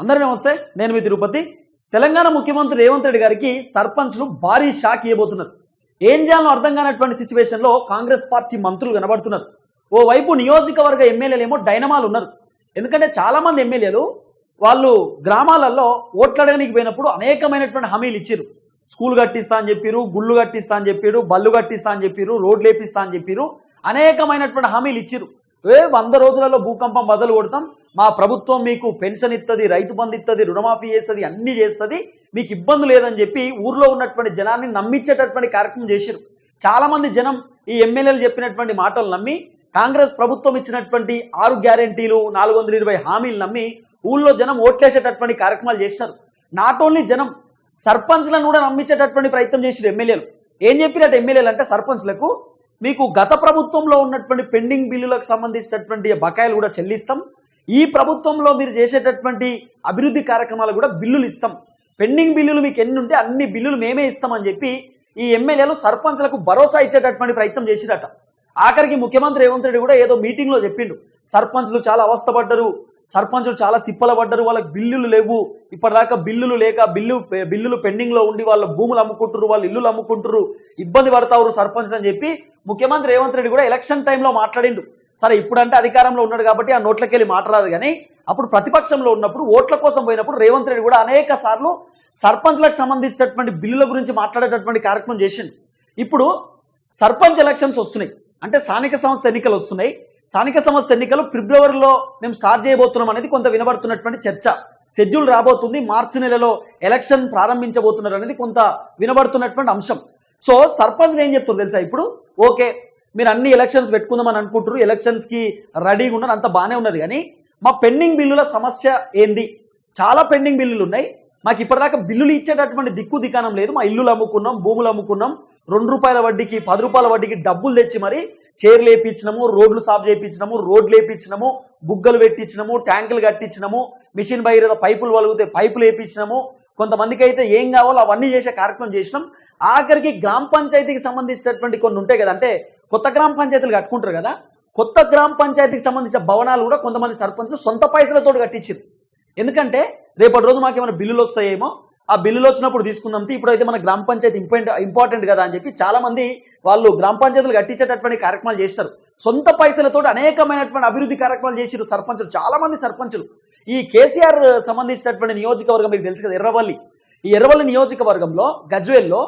అందరూ నమస్తే నేను మీ తిరుపతి. తెలంగాణ ముఖ్యమంత్రి రేవంత్ రెడ్డి గారికి సర్పంచ్లు భారీ షాక్ ఇవ్వబోతున్నారు ఏం చేయాలో అర్థం కానటువంటి సిచ్యువేషన్లో కాంగ్రెస్ పార్టీ మంత్రులు కనబడుతున్నారు. ఓవైపు నియోజకవర్గ ఎమ్మెల్యేలేమో డైనమాలు ఉన్నారు. ఎందుకంటే చాలామంది ఎమ్మెల్యేలు వాళ్ళు గ్రామాలలో ఓట్లాడడానికి పోయినప్పుడు అనేకమైనటువంటి హామీలు ఇచ్చారు స్కూల్ కట్టిస్తా అని చెప్పారు గుళ్ళు కట్టిస్తా అని చెప్పారు బళ్ళు కట్టిస్తా అని చెప్పారు రోడ్లు వేపిస్తా అని చెప్పారు అనేకమైనటువంటి హామీలు ఇచ్చారు ఏ వంద రోజులలో భూకంపం మొదలు కొడతాం. మా ప్రభుత్వం మీకు పెన్షన్ ఇస్తుంది రైతు బంధు ఇస్తుంది రుణమాఫీ చేస్తుంది అన్ని చేస్తుంది. మీకు ఇబ్బంది లేదని చెప్పి ఊర్లో ఉన్నటువంటి జనాన్ని నమ్మించేటటువంటి కార్యక్రమం చేశారు చాలామంది జనం ఈ ఎమ్మెల్యేలు చెప్పినటువంటి మాటలు నమ్మి కాంగ్రెస్ ప్రభుత్వం ఇచ్చినటువంటి ఆరు గ్యారంటీలు నాలుగు వందల ఇరవై హామీలు నమ్మి ఊళ్ళో జనం ఓట్లేసేటటువంటి కార్యక్రమాలు చేశారు నాట్ ఓన్లీ జనం సర్పంచ్లను కూడా నమ్మించేటటువంటి ప్రయత్నం చేశారు ఎమ్మెల్యేలు. ఏం చెప్పినట్టు ఎమ్మెల్యేలు అంటే సర్పంచ్లకు మీకు గత ప్రభుత్వంలో ఉన్నటువంటి పెండింగ్ బిల్లులకు సంబంధించినటువంటి బకాయిలు కూడా చెల్లిస్తాం. ఈ ప్రభుత్వంలో మీరు చేసేటటువంటి అభివృద్ధి కార్యక్రమాలు కూడా బిల్లులు ఇస్తాం. పెండింగ్ బిల్లులు మీకు ఎన్ని ఉంటే అన్ని బిల్లులు మేమే ఇస్తామని చెప్పి ఈ ఎమ్మెల్యేలు సర్పంచ్లకు భరోసా ఇచ్చేటటువంటి ప్రయత్నం చేసిరట. ఆఖరికి ముఖ్యమంత్రి రేవంత్ రెడ్డి కూడా ఏదో మీటింగ్లో చెప్పిండు. సర్పంచ్లు చాలా అవస్థపడ్డరు. సర్పంచులు చాలా తిప్పల పడ్డారు వాళ్ళకి బిల్లులు లేవు. ఇప్పటిదాకా బిల్లులు లేక బిల్లు బిల్లులు పెండింగ్లో ఉండి వాళ్ళ భూములు అమ్ముకుంటారు వాళ్ళ ఇల్లులు అమ్ముకుంటారు ఇబ్బంది పడతారు సర్పంచ్ అని చెప్పి ముఖ్యమంత్రి రేవంత్ రెడ్డి కూడా ఎలక్షన్ టైంలో మాట్లాడిండు. సరే ఇప్పుడంటే అధికారంలో ఉన్నాడు కాబట్టి ఆ నోట్లకెళ్ళి మాట్లాడదు కానీ అప్పుడు ప్రతిపక్షంలో ఉన్నప్పుడు ఓట్ల కోసం పోయినప్పుడు రేవంత్ రెడ్డి కూడా అనేక సార్లు సర్పంచ్లకు సంబంధించినటువంటి బిల్లుల గురించి మాట్లాడేటటువంటి కార్యక్రమం చేసిండు. ఇప్పుడు సర్పంచ్ ఎలక్షన్స్ వస్తున్నాయి. అంటే స్థానిక సంస్థ ఎన్నికలు వస్తున్నాయి. స్థానిక సంస్థ ఎన్నికలు ఫిబ్రవరిలో మేము స్టార్ట్ చేయబోతున్నాం అనేది కొంత వినబడుతున్నటువంటి చర్చ. షెడ్యూల్ రాబోతుంది. మార్చి నెలలో ఎలక్షన్ ప్రారంభించబోతున్నారు అనేది కొంత వినబడుతున్నటువంటి అంశం. సో సర్పంచ్లు ఏం చెప్తారు తెలుసా ఇప్పుడు? ఓకే మీరు అన్ని ఎలక్షన్స్ పెట్టుకుందామని అనుకుంటారు ఎలక్షన్స్కి రెడీగా ఉన్నారు. అంత బాగానే ఉన్నది. కానీ మా పెండింగ్ బిల్లుల సమస్య ఏంది? చాలా పెండింగ్ బిల్లులు ఉన్నాయి. మాకు ఇప్పటిదాకా బిల్లులు ఇచ్చేటటువంటి దిక్కు దికానం లేదు. మా ఇల్లులు అమ్ముకున్నాం భూములు అమ్ముకున్నాం. రెండు రూపాయల వడ్డీకి పది రూపాయల వడ్డీకి డబ్బులు తెచ్చి మరి చైర్లు వేయించినాము రోడ్లు సాఫ్ చేయించినాము రోడ్లు వేయించినాము బుగ్గలు పెట్టించినాము ట్యాంకులు కట్టించినాము మిషన్ బైర పైపులు వలుగుతే పైపులు వేయించినాము కొంతమందికి అయితే ఏం కావాలో అవన్నీ చేసే కార్యక్రమం చేసినాం. ఆఖరికి గ్రామ పంచాయతీకి సంబంధించినటువంటి కొన్ని ఉంటాయి కదా అంటే కొత్త గ్రామ పంచాయతీలు కట్టుకుంటారు కదా కొత్త గ్రామ పంచాయతీకి సంబంధించిన భవనాలు కూడా కొంతమంది సర్పంచులు సొంత పైసలతో కట్టించారు ఎందుకంటే రేపటి రోజు మాకు ఏమైనా బిల్లులు వస్తాయేమో? ఆ బిల్లులు వచ్చినప్పుడు తీసుకుందాం ఇప్పుడైతే మన గ్రామ పంచాయతీ ఇంపార్టెంట్ ఇంపార్టెంట్ కదా అని చెప్పి చాలా మంది వాళ్ళు గ్రామ పంచాయతీలు కట్టించేటటువంటి కార్యక్రమాలు చేస్తారు. సొంత పైసలతో అనేకమైనటువంటి అభివృద్ధి కార్యక్రమాలు చేసారు సర్పంచులు చాలా మంది సర్పంచులు. ఈ కేసీఆర్ సంబంధించినటువంటి నియోజకవర్గం మీకు తెలుసు కదా ఎర్రవల్లి. ఈ ఎర్రవల్లి నియోజకవర్గంలో గజ్వేల్లో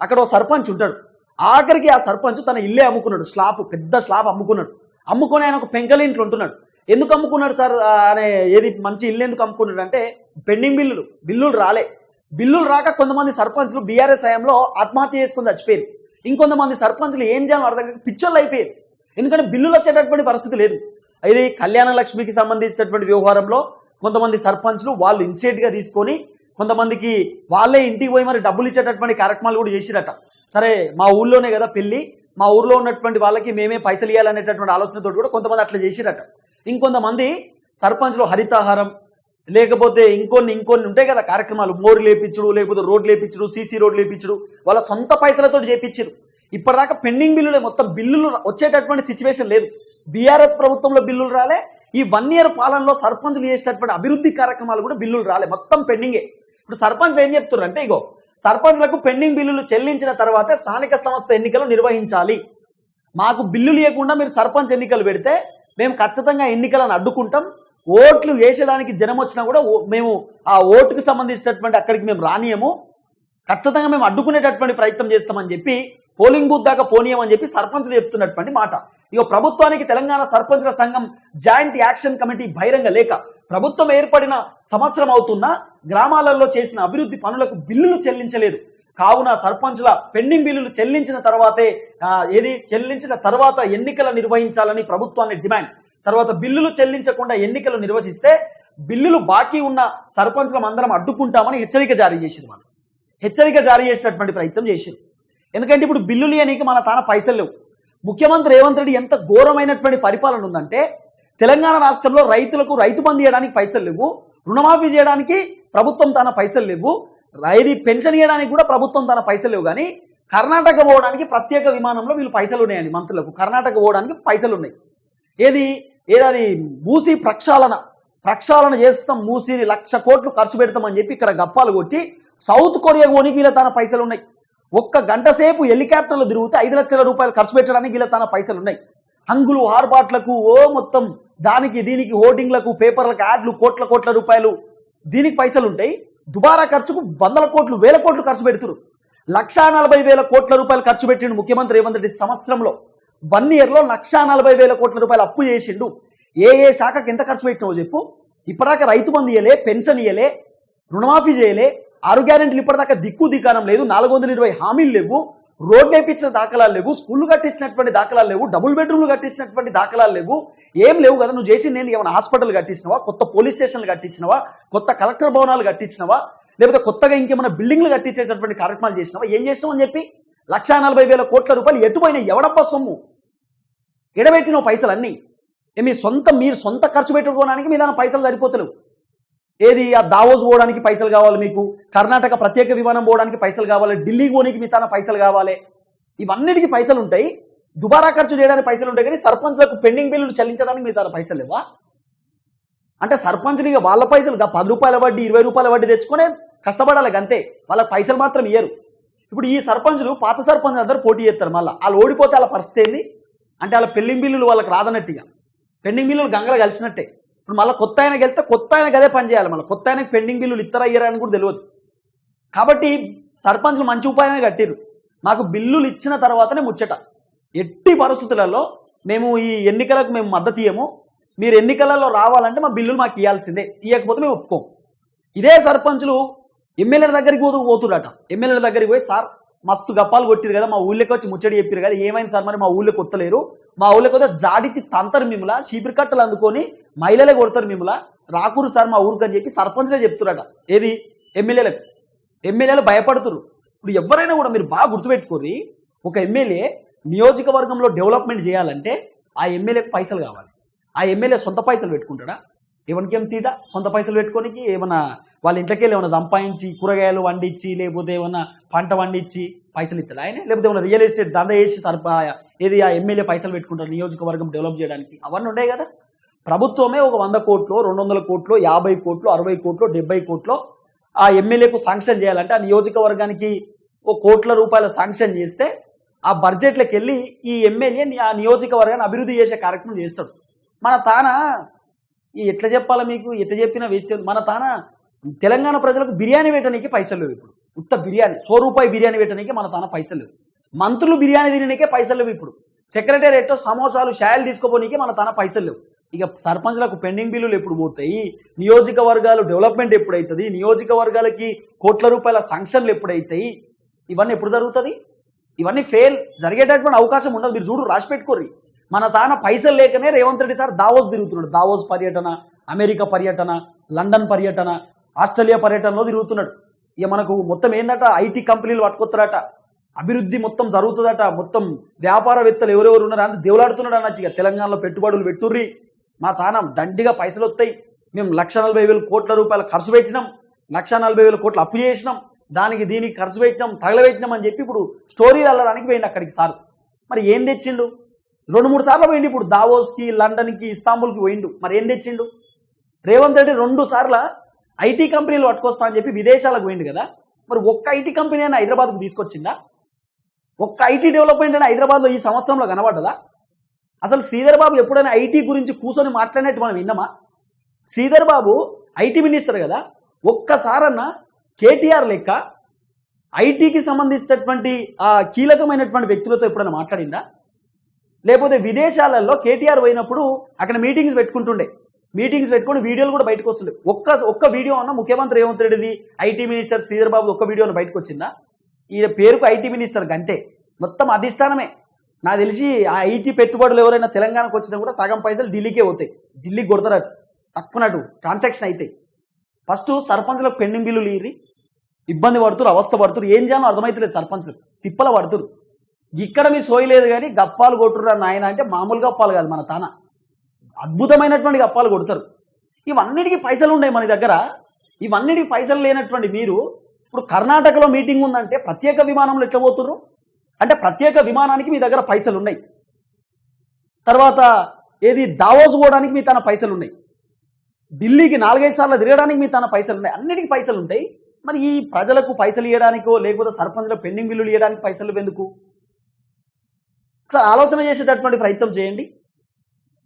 అక్కడ ఓ సర్పంచ్ ఉంటాడు. ఆఖరికి ఆ సర్పంచ్ తన ఇల్లే అమ్ముకున్నాడు స్లాబ్ పెద్ద స్లాబ్ అమ్ముకున్నాడు. అమ్ముకొని ఆయన ఒక పెంకలి ఇంట్లో ఉంటున్నాడు. ఎందుకు అమ్ముకున్నాడు సార్ అనే ఏది మంచి ఇల్లు ఎందుకు అమ్ముకున్నాడు అంటే పెండింగ్ బిల్లులు బిల్లులు రాలే. బిల్లులు రాక కొంతమంది సర్పంచ్లు బీఆర్ఎస్ హయాంలో ఆత్మహత్య చేసుకుని చచ్చిపోయారు. ఇంకొంతమంది సర్పంచ్లు ఏం చేయాలో అర్థం కాక పిచ్చోళ్ళు అయిపోయారు. ఎందుకంటే బిల్లులు వచ్చేటటువంటి పరిస్థితి లేదు. ఇది కళ్యాణ లక్ష్మికి సంబంధించినటువంటి వ్యవహారంలో కొంతమంది సర్పంచ్లు వాళ్ళు ఇన్స్టేట్గా తీసుకొని కొంతమందికి వాళ్ళే ఇంటికి పోయి మరి డబ్బులు ఇచ్చేటటువంటి కార్యక్రమాలు కూడా చేసిరట. సరే మా ఊళ్ళోనే కదా పెళ్ళి. మా ఊర్లో ఉన్నటువంటి వాళ్ళకి మేమే పైసలు ఇవ్వాలనేటటువంటి ఆలోచనతో కూడా కొంతమంది అట్లా చేసిరట. ఇంకొంతమంది సర్పంచ్లో హరితాహారం లేకపోతే ఇంకొన్ని ఇంకొన్ని ఉంటాయి కదా కార్యక్రమాలు మోరు లేపించుడు లేకపోతే రోడ్లు లేపించుడు సీసీ రోడ్లు లేపించుడు వాళ్ళ సొంత పైసలతో చేపించారు. ఇప్పటిదాకా పెండింగ్ బిల్లులే మొత్తం బిల్లులు వచ్చేటటువంటి సిచ్యువేషన్ లేదు. బీఆర్ఎస్ ప్రభుత్వంలో బిల్లులు రాలే ఈ వన్ ఇయర్ పాలనలో సర్పంచ్లు చేసేటటువంటి అభివృద్ధి కార్యక్రమాలు కూడా బిల్లులు రాలే మొత్తం పెండింగే. ఇప్పుడు సర్పంచ్లు ఏం చెప్తున్నారు అంటే ఇగో సర్పంచ్లకు పెండింగ్ బిల్లులు చెల్లించిన తర్వాతే స్థానిక సంస్థ ఎన్నికలు నిర్వహించాలి. మాకు బిల్లులు ఇవ్వకుండా మీరు సర్పంచ్ ఎన్నికలు పెడితే మేము ఖచ్చితంగా ఎన్నికలను అడ్డుకుంటాం. ఓట్లు వేసేదానికి జనం వచ్చినా కూడా ఓ- మేము ఆ ఓటుకు సంబంధించినటువంటి అక్కడికి మేము రానియము. ఖచ్చితంగా మేము అడ్డుకునేటటువంటి ప్రయత్నం చేస్తామని చెప్పి పోలింగ్ బూత్ దాకా పోనీయమని చెప్పి సర్పంచ్లు చెప్తున్నటువంటి మాట. ఇక ప్రభుత్వానికి తెలంగాణ సర్పంచుల సంఘం జాయింట్ యాక్షన్ కమిటీ బహిరంగ లేక ప్రభుత్వం ఏర్పడిన సంవత్సరం అవుతున్నా గ్రామాలలో చేసిన అభివృద్ధి పనులకు బిల్లులు చెల్లించలేదు. కావున సర్పంచ్ల పెండింగ్ బిల్లులు చెల్లించిన తర్వాతే ఏది? చెల్లించిన తర్వాత ఎన్నికలు నిర్వహించాలని ప్రభుత్వాన్ని డిమాండ్. తర్వాత బిల్లులు చెల్లించకుండా ఎన్నికలు నిర్వహిస్తే బిల్లులు బాకీ ఉన్న సర్పంచ్లం అందరం అడ్డుకుంటామని హెచ్చరిక జారీ చేసింది మనం హెచ్చరిక జారీ చేసినటువంటి ప్రయత్నం చేసింది. ఎందుకంటే ఇప్పుడు బిల్లులు ఇయనీకి మన తాన పైసలు లేవు. ముఖ్యమంత్రి రేవంత్ రెడ్డి ఎంత ఘోరమైనటువంటి పరిపాలన ఉందంటే తెలంగాణ రాష్ట్రంలో రైతులకు రైతు బంద్ చేయడానికి పైసలు లేవు రుణమాఫీ చేయడానికి ప్రభుత్వం తన పైసలు లేవు రైలీ పెన్షన్ ఇవ్వడానికి కూడా ప్రభుత్వం తన పైసలు లేవు. కానీ కర్ణాటక పోవడానికి ప్రత్యేక విమానంలో వీళ్ళు పైసలు ఉన్నాయండి మంత్రులకు. కర్ణాటక పోవడానికి పైసలు ఉన్నాయి. ఏది? ఏదది మూసి ప్రక్షాళన. ప్రక్షాళన చేస్తాం మూసిని లక్ష కోట్లు ఖర్చు పెడతామని చెప్పి ఇక్కడ గప్పాలు కొట్టి సౌత్ కొరియా పోనీకి వీళ్ళ తన పైసలు ఉన్నాయి. ఒక్క గంట సేపు హెలికాప్టర్లు తిరుగుతే ఐదు లక్షల రూపాయలు ఖర్చు పెట్టడానికి వీళ్ళ తన పైసలు ఉన్నాయి. హంగులు ఆర్పాట్లకు ఓ మొత్తం దానికి దీనికి హోర్డింగ్లకు పేపర్లకు యాడ్లు కోట్ల కోట్ల రూపాయలు దీనికి పైసలు ఉంటాయి. దుబారా ఖర్చుకు వందల కోట్లు వేల కోట్లు ఖర్చు పెడుతురు. లక్షా నలభై వేల కోట్ల రూపాయలు ఖర్చు పెట్టిండు ముఖ్యమంత్రి రేవంత్ రెడ్డి సంవత్సరంలో. వన్ ఇయర్లో లక్షా నలభై వేల కోట్ల రూపాయలు అప్పు చేసిండు. ఏ ఏ శాఖకి ఎంత ఖర్చు పెట్టినావో చెప్పు. ఇప్పటిదాకా రైతు బంధు ఇయ్యలే పెన్షన్ ఇయ్యలే రుణమాఫీ చేయలే ఆరు గ్యారెంటీలు ఇప్పటిదాకా దిక్కు దికానం లేదు నాలుగు వందల ఇరవై హామీలు లేవు. రోడ్లు వేయించిన దాఖలాలు లేవు స్కూళ్ళు కట్టించినటువంటి దాఖలాలు లేవు డబుల్ బెడ్రూమ్లు కట్టించినటువంటి దాఖలాలు లేవు ఏం లేవు కదా నువ్వు చేసి నేను ఏమైనా హాస్పిటల్ కట్టించినవా? కొత్త పోలీస్ స్టేషన్లు కట్టించినవా? కొత్త కలెక్టర్ భవనాలు కట్టించినవా? లేకపోతే కొత్తగా ఇంకేమైనా బిల్డింగ్లు కట్టించేటటువంటి కార్యక్రమాలు చేసినావా? ఏం చేసినావు అని చెప్పి? లక్షా నలభై వేల కోట్ల రూపాయలు ఎటుపోయినా ఎవడప్ప సొమ్ము? ఎడబెట్టిన పైసలు అన్నీ ఏ మీ సొంత మీరు సొంత ఖర్చు పెట్టుకోవడానికి మీ దాని పైసలు సరిపోతలేవు. ఏది? ఆ దావోస్ పోవడానికి పైసలు కావాలి మీకు. కర్ణాటక ప్రత్యేక విమానం పోవడానికి పైసలు కావాలి. ఢిల్లీ పోనీకి మీ తన పైసలు కావాలి. ఇవన్నిటికీ పైసలు ఉంటాయి. దుబారా ఖర్చు చేయడానికి పైసలు ఉంటాయి కానీ సర్పంచ్లకు పెండింగ్ బిల్లులు చెల్లించడానికి మీ తన పైసలు లేవా? అంటే సర్పంచ్ని వాళ్ళ పైసలు పది రూపాయల వడ్డీ ఇరవై రూపాయల వడ్డీ తెచ్చుకునే కష్టపడాలి అంతే. వాళ్ళకి పైసలు మాత్రం ఇయ్యరు. ఇప్పుడు ఈ సర్పంచ్లు పాత సర్పంచ్ అందరూ పోటీ చేస్తారు మళ్ళీ. వాళ్ళు ఓడిపోతే వాళ్ళ పరిస్థితి ఏంది? అంటే వాళ్ళ పెళ్ళింగ్ బిల్లులు వాళ్ళకి రాదన్నట్టుగా. పెండింగ్ బిల్లులు గంగలు కలిసినట్టే. ఇప్పుడు మళ్ళీ కొత్త ఆయనకి వెళ్తే కొత్త ఆయనకి అదే పని చేయాలి మళ్ళీ. కొత్త ఆయనకి పెండింగ్ బిల్లులు ఇస్తారా ఇయ్యరా అని కూడా తెలియదు. కాబట్టి సర్పంచ్లు మంచి ఉపాయమే కట్టిరు మాకు బిల్లులు ఇచ్చిన తర్వాతనే ముచ్చట. ఎట్టి పరిస్థితులలో మేము ఈ ఎన్నికలకు మేము మద్దతు ఇయ్యము. మీరు ఎన్నికలలో రావాలంటే మా బిల్లులు మాకు ఇవ్వాల్సిందే ఇవ్వకపోతే మేము ఒప్పుకోము. ఇదే సర్పంచులు ఎమ్మెల్యేల దగ్గరికి పోతూ పోతురట ఎమ్మెల్యేల దగ్గరికి పోయి సార్ మస్తు గప్పాలు కొట్టిరు కదా మా ఊళ్ళోకి వచ్చి ముచ్చడి చెప్పారు కదా ఏమైంది సార్ మరి మా ఊళ్ళోకి కొత్తలేరు? మా ఊళ్ళోకి వస్తే జాడిచ్చి తంతరు మిమ్మల చీపిరి కట్టలు అందుకొని మహిళలే కొడతారు మిమ్మల రాకూరు సార్ మా ఊరికి అని చెప్పి సర్పంచ్లే చెప్తురట. ఏది? ఎమ్మెల్యేలకు. ఎమ్మెల్యేలు భయపడుతురు ఇప్పుడు ఎవరైనా కూడా మీరు బాగా గుర్తుపెట్టుకోరి ఒక ఎమ్మెల్యే నియోజకవర్గంలో డెవలప్మెంట్ చేయాలంటే ఆ ఎమ్మెల్యేకి పైసలు కావాలి. ఆ ఎమ్మెల్యే సొంత పైసలు పెట్టుకుంటాడా? ఎవరికేం తీట సొంత పైసలు పెట్టుకోనికి ఏమన్నా వాళ్ళ ఇంట్లోకి వెళ్ళి ఏమైనా సంపాదించి కూరగాయలు వండించి లేకపోతే ఏమన్నా పంట వండించి పైసలు ఇస్తాడు ఆయన? లేకపోతే ఏమైనా రియల్ ఎస్టేట్ దండ వేసి సర్ప ఏది ఆ ఎమ్మెల్యే పైసలు పెట్టుకుంటారు నియోజకవర్గం డెవలప్ చేయడానికి? అవన్నీ ఉన్నాయి కదా. ప్రభుత్వమే ఒక వంద కోట్లు రెండు వందల కోట్లు యాభై కోట్లు అరవై కోట్లు డెబ్బై కోట్లు ఆ ఎమ్మెల్యేకు శాంక్షన్ చేయాలంటే ఆ నియోజకవర్గానికి ఒక కోట్ల రూపాయల శాంక్షన్ చేస్తే ఆ బడ్జెట్లోకి వెళ్ళి ఈ ఎమ్మెల్యే ఆ నియోజకవర్గాన్ని అభివృద్ధి చేసే కార్యక్రమం చేస్తాడు. మన తాన ఎట్లా చెప్పాలా మీకు? ఎట్లా చెప్పినా వేస్ట్ మన తాన తెలంగాణ ప్రజలకు బిర్యానీ వేయటానికి పైసలు లేవు ఇప్పుడు. ఉత్త బిర్యానీ సో రూపాయి బిర్యానీ పెట్టడానికి మన తాన పైసలు లేవు. మంత్రులు బిర్యానీ తినడానికే పైసలు లేవు ఇప్పుడు. సెక్రటేరియట్ సమోసాలు షాయలు తీసుకోపోనీకే మన తన పైసలు లేవు. ఇక సర్పంచ్లకు పెండింగ్ బిల్లులు ఎప్పుడు పోతాయి? నియోజకవర్గాలు డెవలప్మెంట్ ఎప్పుడవుతుంది నియోజకవర్గాలకి కోట్ల రూపాయల శాంక్షన్లు ఎప్పుడైతాయి ఇవన్నీ ఎప్పుడు జరుగుతుంది? ఇవన్నీ ఫెయిల్ జరిగేటటువంటి అవకాశం ఉండదు. మీరు చూడు రాసి పెట్టుకోర్రి. మన తాన పైసలు లేకనే రేవంత్ రెడ్డి సార్ దావోస్ తిరుగుతున్నాడు. దావోస్ పర్యటన అమెరికా పర్యటన లండన్ పర్యటన ఆస్ట్రేలియా పర్యటనలో తిరుగుతున్నాడు. ఇక మనకు మొత్తం ఏందట? ఐటీ కంపెనీలు పట్టుకొస్తారట. అభివృద్ధి మొత్తం జరుగుతుందట. మొత్తం వ్యాపారవేత్తలు ఎవరెవరు ఉన్నారు అంత దేవులాడుతున్నాడు అన్నట్టు ఇక. తెలంగాణలో పెట్టుబడులు పెట్టుర్రి. మా తాన దండిగా పైసలు వస్తాయి. మేము లక్ష నలభై వేల కోట్ల రూపాయలు ఖర్చు పెట్టినాం. లక్ష నలభై వేల కోట్లు అప్పు చేసినాం. దానికి దీనికి ఖర్చు పెట్టినాం తగలబెట్టినాం అని చెప్పి ఇప్పుడు స్టోరీ వెళ్ళడానికి పోయింది అక్కడికి సార్. మరి ఏం తెచ్చిండు? రెండు మూడు సార్లు పోయిండు ఇప్పుడు దావోస్కి లండన్కి ఇస్తాంబుల్కి పోయిండు. మరి ఏం తెచ్చిండు? రేవంత్ రెడ్డి రెండు సార్లు ఐటీ కంపెనీలు పట్టుకొస్తా అని చెప్పి విదేశాలకు పోయిండు కదా. మరి ఒక్క ఐటీ కంపెనీ అయినా హైదరాబాద్కు తీసుకొచ్చిందా ఒక్క ఐటీ డెవలప్మెంట్ అయినా హైదరాబాద్లో ఈ సంవత్సరంలో కనబడ్డదా? అసలు శ్రీధర్ బాబు ఎప్పుడైనా ఐటీ గురించి కూర్చొని మాట్లాడినట్టు మనం విన్నామా? శ్రీధర్ బాబు ఐటీ మినిస్టర్ కదా. ఒక్కసారన్నా కేటీఆర్ లెక్క ఐటీకి సంబంధించినటువంటి ఆ కీలకమైనటువంటి వ్యక్తులతో ఎప్పుడైనా మాట్లాడిందా లేకపోతే విదేశాలలో కేటీఆర్ పోయినప్పుడు అక్కడ మీటింగ్స్ పెట్టుకుంటుండే. మీటింగ్స్ పెట్టుకుని వీడియోలు కూడా బయటకు వస్తుండే. ఒక్క ఒక్క వీడియో అన్న ముఖ్యమంత్రి రేవంత్ రెడ్డిది ఐటీ మినిస్టర్ శ్రీధర్ బాబు ఒక్క వీడియో బయటకు వచ్చిందా? ఈయన పేరుకు ఐటీ మినిస్టర్ గంటే మొత్తం అధిష్టానమే. నాకు తెలిసి ఆ ఐటీ పెట్టుబడులు ఎవరైనా తెలంగాణకు వచ్చినా కూడా సగం పైసలు ఢిల్లీకే పోతాయి. ఢిల్లీకి కొడతారట. తక్కువనట్టు ట్రాన్సాక్షన్ అవుతాయి ఫస్ట్ సర్పంచ్లకు పెండింగ్ బిల్లులు ఇరి ఇబ్బంది పడుతురు అవస్థ పడుతురు ఏం చేయాలో అర్థమవుతలేదు సర్పంచ్లు. తిప్పల పడుతురు ఇక్కడ మీ సోయలేదు కానీ గప్పాలు కొట్టురా నాయన అంటే మామూలు గప్పాలు కాదు మన తాన. అద్భుతమైనటువంటి గప్పాలు కొడతారు. ఇవన్నిటికీ పైసలు ఉన్నాయి మన దగ్గర. ఇవన్నిటికీ పైసలు లేనటువంటి మీరు ఇప్పుడు కర్ణాటకలో మీటింగ్ ఉందంటే ప్రత్యేక విమానంలో ఎట్లా పోతుర్రు? అంటే ప్రత్యేక విమానానికి మీ దగ్గర పైసలు ఉన్నాయి. తర్వాత ఏది దావోస్ పోవడానికి మీ తన పైసలు ఉన్నాయి. ఢిల్లీకి నాలుగైదు సార్లు తిరగడానికి మీ తన పైసలు ఉన్నాయి. అన్నిటికీ పైసలు ఉంటాయి. మరి ఈ ప్రజలకు పైసలు ఇవ్వడానికో లేకపోతే సర్పంచ్ల పెండింగ్ బిల్లులు ఇవ్వడానికి పైసలు ఎందుకు? ఒకసారి ఆలోచన చేసేటటువంటి ప్రయత్నం చేయండి.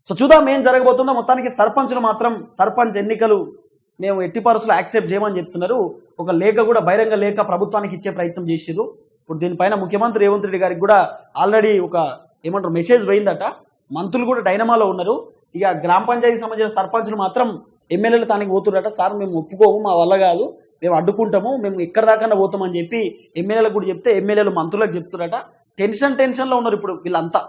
సో చూద్దాం ఏం జరగబోతుందో. మొత్తానికి సర్పంచ్లు మాత్రం సర్పంచ్ ఎన్నికలు మేము ఎట్టి పరిస్థితులు యాక్సెప్ట్ చేయమని చెప్తున్నారు. ఒక లేఖ కూడా బహిరంగ లేఖ ప్రభుత్వానికి ఇచ్చే ప్రయత్నం చేసిర్రు. ఇప్పుడు దీనిపైన ముఖ్యమంత్రి రేవంత్ రెడ్డి గారికి కూడా ఆల్రెడీ ఒక ఏమంటారు మెసేజ్ పోయిందట. మంత్రులు కూడా డైనమాలో ఉన్నారు. ఇక గ్రామ పంచాయతీకి సంబంధించిన సర్పంచ్లు మాత్రం ఎమ్మెల్యేలు తానికి పోతుండట సార్ మేము ఒప్పుకోము మా వల్ల కాదు. మేము అడ్డుకుంటాము మేము ఎక్కడ దాకా పోతామని చెప్పి ఎమ్మెల్యేలకు కూడా చెప్తే ఎమ్మెల్యేలు మంత్రులకు చెప్తున్నారట టెన్షన్ టెన్షన్లో ఉన్నారు ఇప్పుడు వీళ్ళంతా.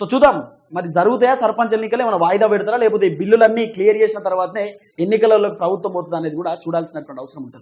సో చూద్దాం మరి జరుగుతాయా? సర్పంచ్ ఎన్నికలు ఏమైనా వాయిదా పెడతారా? లేకపోతే ఈ బిల్లులన్నీ క్లియర్ చేసిన తర్వాతనే ఎన్నికలలో ప్రభుత్వం పోతుంది అనేది కూడా చూడాల్సినటువంటి అవసరం ఉంటుంది.